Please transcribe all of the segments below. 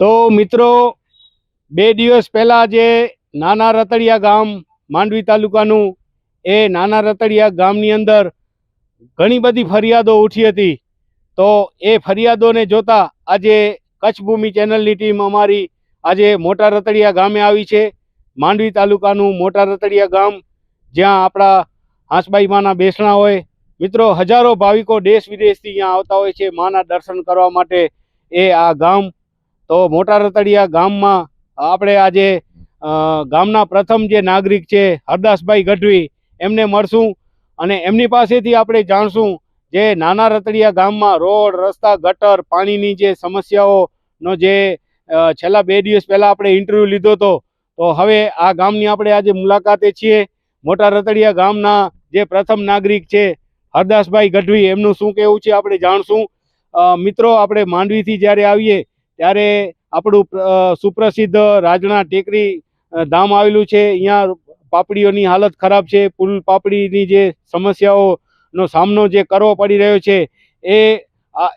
તો મિત્રો, બે દિવસ પહેલાં જે નાના રતડિયા ગામ માંડવી તાલુકાનું, એ નાના રતડિયા ગામની અંદર ઘણી બધી ફરિયાદો ઉઠી હતી. તો એ ફરિયાદોને જોતા આજે કચ્છ ભૂમિ ચેનલની ટીમ અમારી આજે મોટા રતડિયા ગામે આવી છે. માંડવી તાલુકાનું મોટા રતડિયા ગામ, જ્યાં આપણા હાંસબાઈ માના બેસણા હોય. મિત્રો, હજારો ભાવિકો દેશ વિદેશથી અહીંયા આવતા હોય છે. માના દર્શન કરવા માટે એ આ ગામ તો મોટા રતડિયા ગામમાં આપણે આજે ગામના પ્રથમ જે નાગરિક છે, હરદાસભાઈ ગઢવી, એમને મળશું અને એમની પાસેથી આપણે જાણશું જે નાના રતડિયા ગામમાં રોડ, રસ્તા, ગટર, પાણીની જે સમસ્યાઓનો જે છેલ્લા બે દિવસ પહેલાં આપણે ઇન્ટરવ્યૂ લીધો હતો. તો હવે આ ગામની આપણે આજે મુલાકાતે છીએ. મોટા રતડિયા ગામના જે પ્રથમ નાગરિક છે, હરદાસભાઈ ગઢવી, એમનું શું કહેવું છે આપણે જાણશું. મિત્રો, આપણે માંડવીથી જ્યારે આવીએ ત્યારે આપણું સુપ્રસિદ્ધ રાજણા ટેકરી ધામ આવેલું છે. અહીંયા પાપડીઓની હાલત ખરાબ છે. પુલ પાપડીની જે સમસ્યાઓનો સામનો જે કરવો પડી રહ્યો છે એ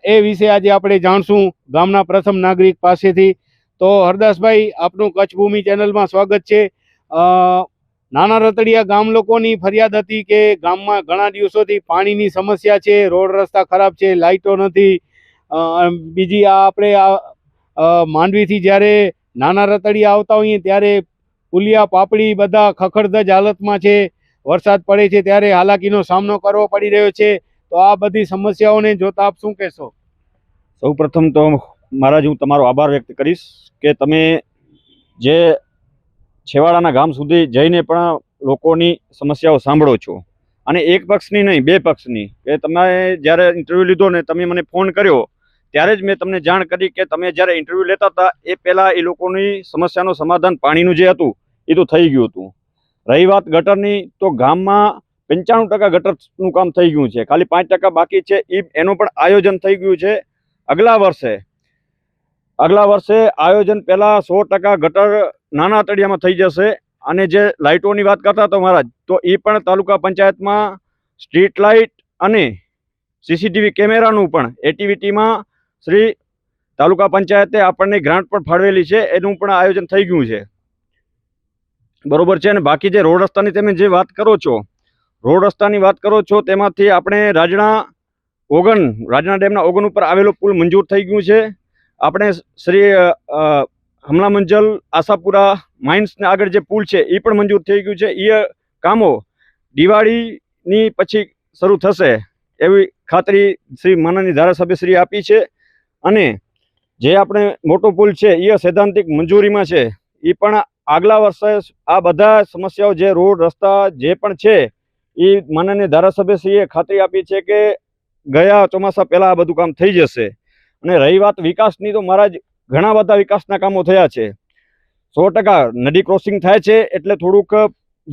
એ વિશે આજે આપણે જાણશું ગામના પ્રથમ નાગરિક પાસેથી. તો હરદાસભાઈ, આપનું કચ્છ ભૂમિ ચેનલમાં સ્વાગત છે. નાના રતડિયા ગામ લોકોની ફરિયાદ હતી કે ગામમાં ઘણા દિવસોથી પાણીની સમસ્યા છે, રોડ રસ્તા ખરાબ છે લાઇટો નથી. બીજી આ આપણે આ માંડવીથી જ્યારે નાના રતડિયા આવતા હોઈએ ત્યારે પુલિયા, પાપડી બધા ખખડધજ હાલતમાં છે. વરસાદ પડે છે ત્યારે હાલાકીનો સામનો કરવો પડી રહ્યો છે. તો આ બધી સમસ્યાઓને જોતા આપ શું કહેશો? સૌ તો મહારાજ, હું તમારો આભાર વ્યક્ત કરીશ કે તમે જે છેવાડાના ગામ સુધી જઈને પણ લોકોની સમસ્યાઓ સાંભળો છો. અને એક પક્ષની નહીં, બે પક્ષની. કે તમે જ્યારે ઇન્ટરવ્યૂ લીધો ને તમે મને ફોન કર્યો ત્યારે જ મેં તમને જાણ કરી કે તમે જ્યારે ઇન્ટરવ્યૂ લેતા હતા, એ પહેલાં એ લોકોની સમસ્યાનું સમાધાન પાણીનું જે હતું, એ તો થઈ ગયું હતું. રહી વાત ગટરની, તો ગામમાં પંચાણું ટકા ગટરનું કામ થઈ ગયું છે. ખાલી પાંચ ટકા બાકી છે એ એનું પણ આયોજન થઈ ગયું છે. અગલા વર્ષે અગલા વર્ષે આયોજન પહેલાં સો ટકા ગટર નાના તળિયામાં થઈ જશે અને જે લાઇટોની વાત કરતા તો મહારાજ, તો એ પણ તાલુકા પંચાયતમાં સ્ટ્રીટ લાઇટ અને સીસીટીવી કેમેરાનું પણ એક્ટિવિટીમાં શ્રી તાલુકા પંચાયતે આપણને ગ્રાન્ટ પણ ફાળવેલી છે, એનું પણ આયોજન થઈ ગયું છે. બરોબર છે, અને બાકી જે રોડ રસ્તાની તમે જે વાત કરો છો, રોડ રસ્તાની વાત કરો છો, તેમાંથી આપણે રાજણા ઓગન રાજણા ડેમના ઓગન ઉપર આવેલો પુલ મંજૂર થઈ ગયું છે. આપણે શ્રી હમલા મંજલ આશાપુરા માઇન્સને આગળ જે પુલ છે એ પણ મંજૂર થઈ ગયું છે. એ કામો દિવાળીની પછી શરૂ થશે, એવી ખાતરી શ્રી માનની ધારાસભ્યશ્રી આપી છે. અને જે આપણે મોટો પુલ છે એ સૈદ્ધાંતિક મંજૂરીમાં છે. એ પણ આગલા વર્ષે આ બધા સમસ્યાઓ જે રોડ, રસ્તા જે પણ છે એ માનનીય ધારાસભ્યશ્રીએ ખાતરી આપી છે કે ગયા ચોમાસા પહેલા આ બધું કામ થઈ જશે. અને રહી વાત વિકાસની તો મહારાજ ઘણા બધા વિકાસના કામો થયા છે. સો ટકા નદી ક્રોસિંગ થાય છે એટલે થોડુંક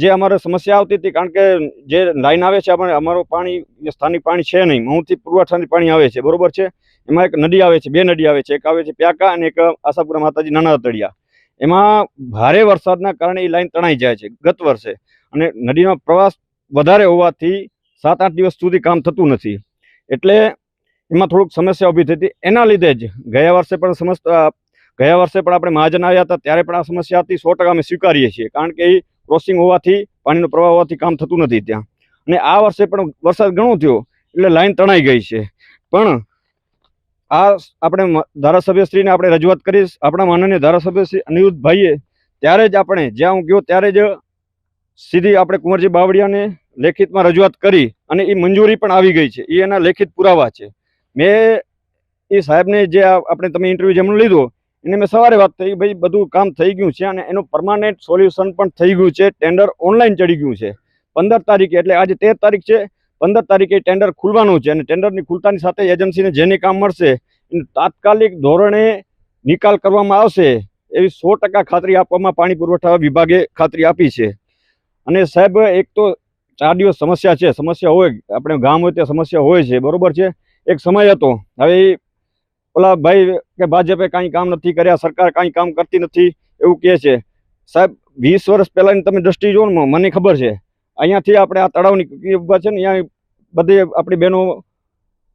જે અમારે સમસ્યા આવતી હતી, કારણ કે જે લાઈન આવે છે, આપણે અમારું પાણી સ્થાનિક પાણી છે નહીં. મહુથી પૂર્વાઠાની પાણી આવે છે, બરોબર છે? એમાં એક નદી આવે છે, બે નદી આવે છે. એક આવે છે પ્યાકા અને એક આશાપુરા માતાજી નાના તળિયા એમાં ભારે વરસાદના કારણે એ લાઈન તણાઈ જાય છે ગત વર્ષે. અને નદીનો પ્રવાસ વધારે હોવાથી સાત, આઠ દિવસ સુધી કામ થતું નથી. એટલે એમાં થોડુંક સમસ્યા ઊભી થઈ હતી એના લીધે જ ગયા વર્ષે પણ સમસ્ત, ગયા વર્ષે પણ આપણે મહાજન આવ્યા હતા, ત્યારે પણ આ સમસ્યા હતી. સો ટકા અમે સ્વીકારીએ છીએ, કારણ કે એ ક્રોસિંગ હોવાથી, પાણીનો પ્રવાહ હોવાથી કામ થતું નથી ત્યાં. અને આ વર્ષે પણ વરસાદ ઘણો થયો, એટલે લાઈન તણાઈ ગઈ છે. પણ આ આપણે ધારાસભ્યશ્રીને આપણે રજૂઆત કરીશ. આપણા માનનીય ધારાસભ્ય શ્રી અનિરુદ્ધભાઈએ, ત્યારે જ આપણે, જ્યાં હું ગયો ત્યારે જ સીધી આપણે કુંવરજી બાવળિયાને લેખિતમાં રજૂઆત કરી અને એ મંજૂરી પણ આવી ગઈ છે. એ એના લેખિત પુરાવા છે. મેં એ સાહેબને જે આપણે તમે ઇન્ટરવ્યૂ જેમનું લીધું એને મેં સવારે વાત થઈ ભાઈ બધું કામ થઈ ગયું છે અને એનું પરમાનન્ટ સોલ્યુશન પણ થઈ ગયું છે. ટેન્ડર ઓનલાઈન ચડી ગયું છે. પંદર તારીખે, એટલે આજે તેર તારીખ છે. પંદર તારીખે ટેન્ડર ખુલવાનું છે અને ટેન્ડરની ખુલતાની સાથે એજન્સીને જેને કામ મળશે, એનું તાત્કાલિક ધોરણે નિકાલ કરવામાં આવશે એવી સો ખાતરી આપવામાં પાણી પુરવઠા વિભાગે ખાતરી આપી છે. અને સાહેબ, એક તો ચાર દિવસ સમસ્યા છે. સમસ્યા હોય, આપણે ગામ હોય ત્યાં સમસ્યા હોય છે. બરોબર છે? એક સમય હતો. હવે ઓલા ભાઈ કે ભાજપે કાંઈ કામ નથી કર્યા, સરકાર કાંઈ કામ કરતી નથી, એવું કહે છે. સાહેબ, વીસ વર્ષ પહેલાંની તમે દ્રષ્ટિ જુઓ ને મને ખબર છે. અહીંયાથી આપણે આ તળાવની ઊભા છે ને અહીંયા બધી આપણી બહેનો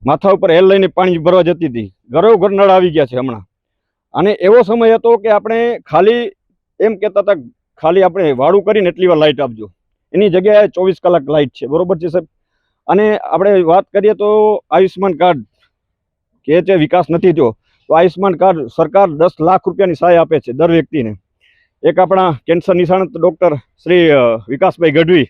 માથા ઉપર હેલ લઈને પાણી ભરવા જતી હતી. ઘરો ઘર નળ આવી ગયા છે હમણાં. અને એવો સમય હતો કે આપણે ખાલી એમ કહેતા હતા ખાલી આપણે વાળું કરીને એટલી વાર લાઇટ આપજો. એની જગ્યાએ ચોવીસ કલાક લાઇટ છે. બરોબર છે સાહેબ? અને આપણે વાત કરીએ તો આયુષ્યમાન કાર્ડ. કે જે વિકાસ નથી થયો, તો આયુષ્યમાન કાર્ડ સરકાર દસ લાખ રૂપિયાની સહાય આપે છે દર વ્યક્તિને. એક આપણા કેન્સર નિષ્ણાત ડૉક્ટર શ્રી વિકાસભાઈ ગઢવી,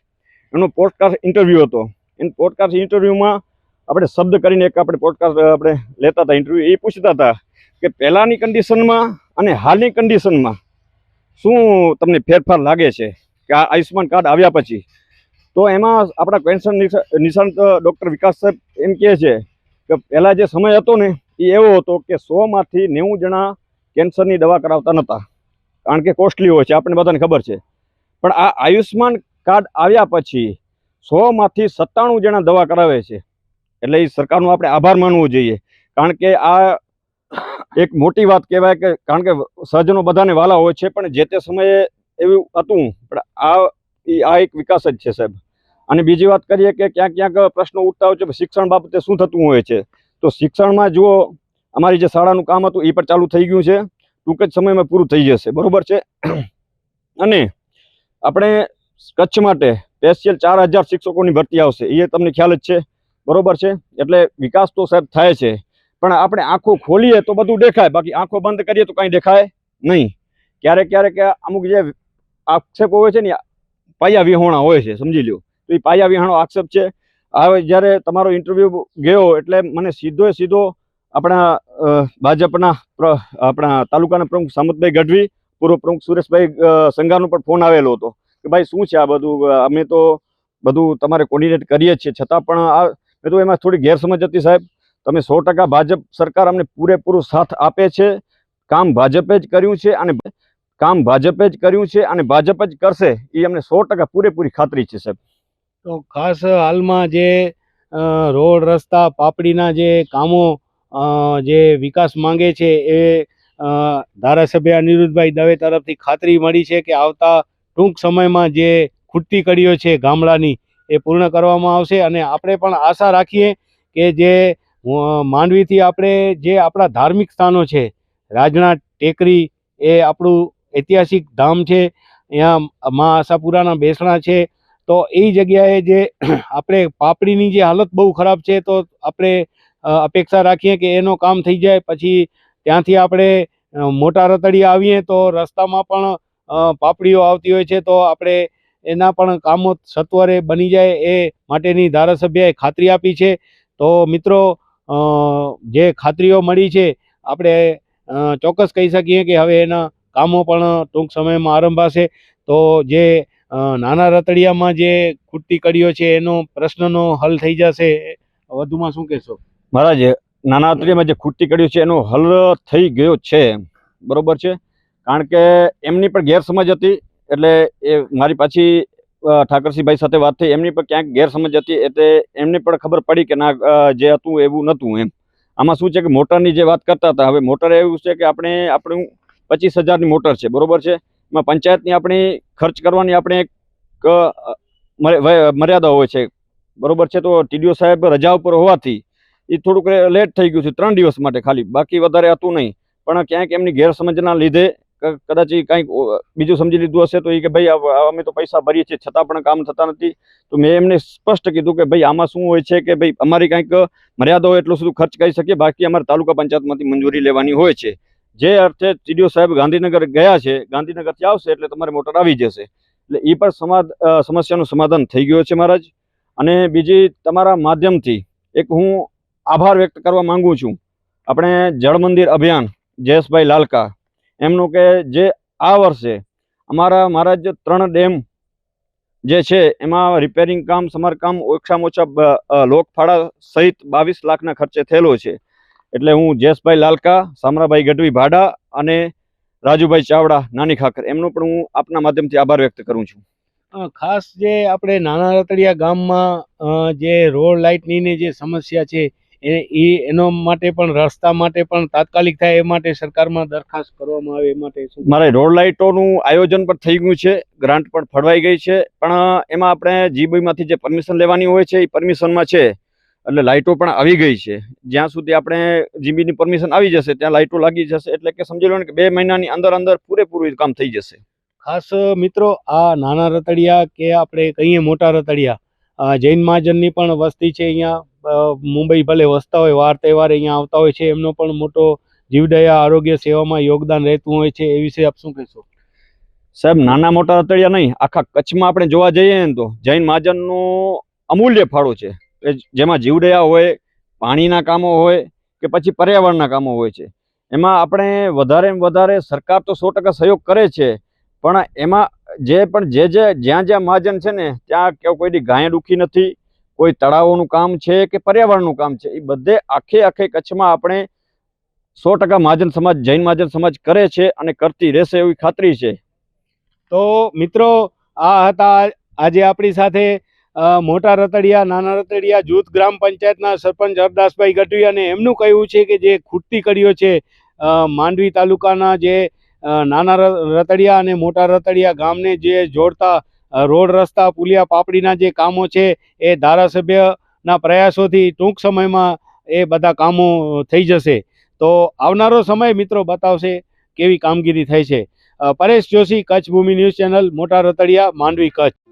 એનો પોડકાસ્ટ ઇન્ટરવ્યૂ હતો. એ પોડકાસ્ટ ઇન્ટરવ્યૂમાં આપણે શબ્દ કરીને એક આપણે પોડકાસ્ટ આપણે લેતા હતા ઇન્ટરવ્યૂ. એ પૂછતા હતા કે પહેલાંની કન્ડિશનમાં અને હાલની કન્ડિશનમાં શું તમને ફેરફાર લાગે છે કે આ આયુષ્યમાન કાર્ડ આવ્યા પછી? તો એમાં આપણા કેન્સર નિષ્ણાત ડૉક્ટર વિકાસ સાહેબ એમ કહે છે કે પહેલાં જે સમય હતો ને, એ એવો હતો કે સોમાંથી નેવું જણા કેન્સરની દવા કરાવતા નહોતા કારણ કે કોસ્ટલી હોય છે, આપણને બધાને ખબર છે. પણ આ આયુષ્યમાન કાર્ડ આવ્યા પછી સોમાંથી સત્તાણું જણા દવા કરાવે છે. એટલે એ સરકારનો આપણે આભાર માનવો જોઈએ. કારણ કે આ એક મોટી વાત કહેવાય કે, કારણ કે સહજનો બધાને વાલા હોય છે, પણ જે તે સમયે એવું હતું, પણ આ આ એક વિકાસ જ છે સાહેબ. અને બીજી વાત કરીએ કે ક્યાંક ક્યાંક પ્રશ્નો ઉઠતા હોય છે શિક્ષણ બાબતે શું થતું હોય છે? તો શિક્ષણમાં જુઓ, અમારી જે શાળાનું કામ હતું એ પણ ચાલુ થઈ ગયું છે. ટૂંક જ સમયમાં પૂરું થઈ જશે. બરોબર છે? અને આપણે કચ્છ માટે સ્પેશિયલ ચાર હજાર શિક્ષકોની ભરતી આવશે. એ તમને ખ્યાલ જ છે. બરોબર છે? એટલે વિકાસ તો સાહેબ થાય છે. પણ આપણે આંખો ખોલીએ તો બધું દેખાય. બાકી આંખો બંધ કરીએ તો કાંઈ દેખાય નહીં. ક્યારેક ક્યારેક અમુક જે આક્ષેપો હોય છે ને, પાયા વિહોણા હોય છે, સમજી લ્યો. તો એ પાયા વિહાણો આક્ષેપ છે. હવે જ્યારે તમારો ઇન્ટરવ્યૂ ગયો એટલે મને સીધો સીધો આપણા ભાજપના આપણા તાલુકાના પ્રમુખ સામતભાઈ ગઢવી, પૂર્વ પ્રમુખ સુરેશભાઈ સંઘાનો પણ ફોન આવેલો હતો કે ભાઈ શું છે આ બધું? અમે તો બધું તમારે કોર્ડિનેટ કરીએ છીએ. છતાં પણ આ, મેં તો એમાં થોડી ગેરસમજ હતી સાહેબ. તમે સો ભાજપ સરકાર અમને પૂરેપૂરો સાથ આપે છે. કામ ભાજપે જ કર્યું છે અને કામ ભાજપે જ કર્યું છે અને ભાજપ જ કરશે. એ અમને સો ટકા પૂરેપૂરી ખાતરી છે સાહેબ. તો ખાસ હાલમાં જે રોડ, રસ્તા, પાપડીના જે કામો જે વિકાસ માંગે છે એ ધારાસભ્ય અનિરુદ્ધભાઈ દવે તરફથી ખાતરી મળી છે કે આવતા ટૂંક સમયમાં જે ખૂટતી કડીઓ છે ગામડાની એ પૂર્ણ કરવામાં આવશે અને આપણે પણ આશા રાખીએ કે જે માંડવીથી આપણે જે આપણા ધાર્મિક સ્થાનો છે રાજણા ટેકરી એ આપણું ઐતિહાસિક ધામ છે, અહીંયા મા આશાપુરાના બેસણા છે તો એ જગ્યાએ જે આપણે પાપડીની જે હાલત બહુ ખરાબ છે, તો આપણે અપેક્ષા રાખીએ કે એનો કામ થઈ જાય. પછી ત્યાંથી આપણે મોટા રતડિયા આવીએ તો રસ્તામાં પણ પાપડીઓ આવતી હોય છે, તો આપણે એના પણ કામો સત્વરે બની જાય એ માટેની ધારાસભ્યએ ખાતરી આપી છે. તો મિત્રો જે ખાતરીઓ મળી છે, આપણે ચોક્કસ કહી શકીએ કે હવે એના કામો પણ ટૂંક સમયમાં આરંભાશે. તો જે નાના રતડિયામાં જે ખૂટતી કડીઓ છે, એનો પ્રશ્નનો હલ થઈ જશે. વધુમાં શું કહેશો? મહારાજ નાના રતડિયામાં જે ખૂટતી કડીઓ છે, એનો હલ થઈ ગયો છે. બરોબર છે? કારણ કે એમની પણ ગેરસમજ હતી, એટલે એ મારી પાછી ઠાકરસિંહભાઈ સાથે વાત થઈ. એમની પણ ક્યાંક ગેરસમજ હતી, એટલે એમને પણ ખબર પડી કે ના જે હતું એવું નહોતું એમ. આમાં શું છે કે મોટરની જે વાત કરતા હતા, હવે મોટર એવું છે કે આપણે, આપણું પચીસ હજારની મોટર છે. બરોબર છે? એમાં પંચાયતની આપણી ખર્ચ કરવાની આપણે એક મર્યાદા હોય છે. બરોબર છે તો ટીડીઓ સાહેબ રજા ઉપર હોવાથી એ થોડુંક લેટ થઈ ગયું છે, ત્રણ દિવસ માટે ખાલી. બાકી વધારે હતું નહીં. પણ ક્યાંક એમની ગેરસમજના લીધે કદાચ એ કાંઈક બીજું સમજી લીધું હશે તો એ કે ભાઈ અમે તો પૈસા ભરીએ છીએ, છતાં પણ કામ થતા નથી. તો મેં એમને સ્પષ્ટ કીધું કે ભાઈ આમાં શું હોય છે કે ભાઈ અમારી કાંઈક મર્યાદા હોય એટલું સુધી ખર્ચ કરી શકીએ, બાકી અમારે તાલુકા પંચાયતમાંથી મંજૂરી લેવાની હોય છે. જે અર્થે ટીડીઓ સાહેબ ગાંધીનગર ગયા છે, ગાંધીનગરથી આવશે એટલે તમારે મોટર આવી જશે. એટલે એ પણ સમાધ સમસ્યાનું સમાધાન થઈ ગયું છે મહારાજ. અને બીજી તમારા માધ્યમથી એક હું આભાર વ્યક્ત કરવા માંગુ છું. આપણે જળ મંદિર અભિયાન, જયેશભાઈ લાલકા, એમનું કે જે આ વર્ષે અમારા મહારાજ ત્રણ ડેમ જે છે, એમાં રિપેરિંગ કામ, સમારકામ ઓછામાં ઓછા લોકફાળા સહિત બાવીસ લાખના ખર્ચે થયેલો છે. એટલે હું જેશભાઈ લાલકા સામરાભાઈ ગઢવી ભાડા અને રાજુભાઈ ચાવડા નાની ખાખર. એમનો પણ હું આપના માધ્યમથી આભાર વ્યક્ત કરું છું. ખાસ જે આપણે નાના રતડિયા ગામમાં જે રોડ લાઇટની જે સમસ્યા છે એ એનો માટે પણ રસ્તા માટે પણ તાત્કાલિક થાય એ માટે સરકારમાં દરખાસ્ત કરવામાં આવે એ માટે મારે રોડ લાઇટોનું આયોજન પણ થઈ ગયું છે ગ્રાન્ટ પણ ફળવાઈ ગઈ છે પણ એમાં આપણે જીબીમાંથી જે પરમિશન લેવાની હોય છે એ પરમિશનમાં છે. એટલે લાઇટો પણ આવી ગઈ છે. જ્યાં સુધી આપણે જીબીની પરમિશન આવી જશે ત્યાં લાઇટો લાગી જશે એટલે કે સમજી લો ને કે બે મહિનાની અંદર અંદર પૂરેપૂરું કામ થઈ જશે. ખાસ મિત્રો આ નાના રતડિયા કે આપણે કહીએ મોટા રતડિયા જૈન મહાજનની પણ વસ્તી છે અહીંયા. મુંબઈ ભલે વસતા હોય વાર તહેવાર અહીંયા આવતા હોય છે એમનો પણ મોટો જીવદયા આરોગ્ય સેવામાં યોગદાન રહેતું હોય છે એ વિશે આપ શું કહેશો? સાહેબ નાના મોટા રતડિયા નહીં આખા કચ્છમાં આપણે જોવા જઈએ ને તો જૈન મહાજનનું અમૂલ્ય ફાળો છે. જેમાં જીવડયા હોય, પાણીના કામો હોય કે પછી પર્યાવરણના કામો હોય છે. એમાં આપણે વધારે વધારે સરકાર તો સો સહયોગ કરે છે, પણ એમાં જે પણ જે જે જ્યાં જ્યાં મહાજન છે ને, ત્યાં કોઈની ગાય દુખી નથી, કોઈ તળાવોનું કામ છે કે પર્યાવરણનું કામ છે, એ બધે આખે આખે કચ્છમાં આપણે સો ટકા મહાજન સમાજ, જૈન મહાજન સમાજ કરે છે અને કરતી રહેશે એવી ખાતરી છે. તો મિત્રો, આ હતા આજે આપણી સાથે મોટા રતડિયા, નાના રતડિયા, જૂથ, ગ્રામ પંચાયતના સરપંચ હરદાસભાઈ ગઢવી અને એમનું કહેવું છે કે જે ખૂટતી કડીઓ છે માંડવી તાલુકાના જે નાના રતડિયા અને મોટા રતડિયા ગામને જે જોડતા રોડ રસ્તા, પુલિયા પાપડીના જે કામો છે, એ ધારાસભ્યના પ્રયાસોથી ટૂંક સમયમાં એ બધા કામો થઈ જશે. તો આવનારો સમય મિત્રો બતાવશે કેવી કામગીરી થઈ છે. પરેશ જોશી, કચ્છ ભૂમિ ન્યૂઝ ચેનલ, મોટા રતડિયા, માંડવી, કચ્છ.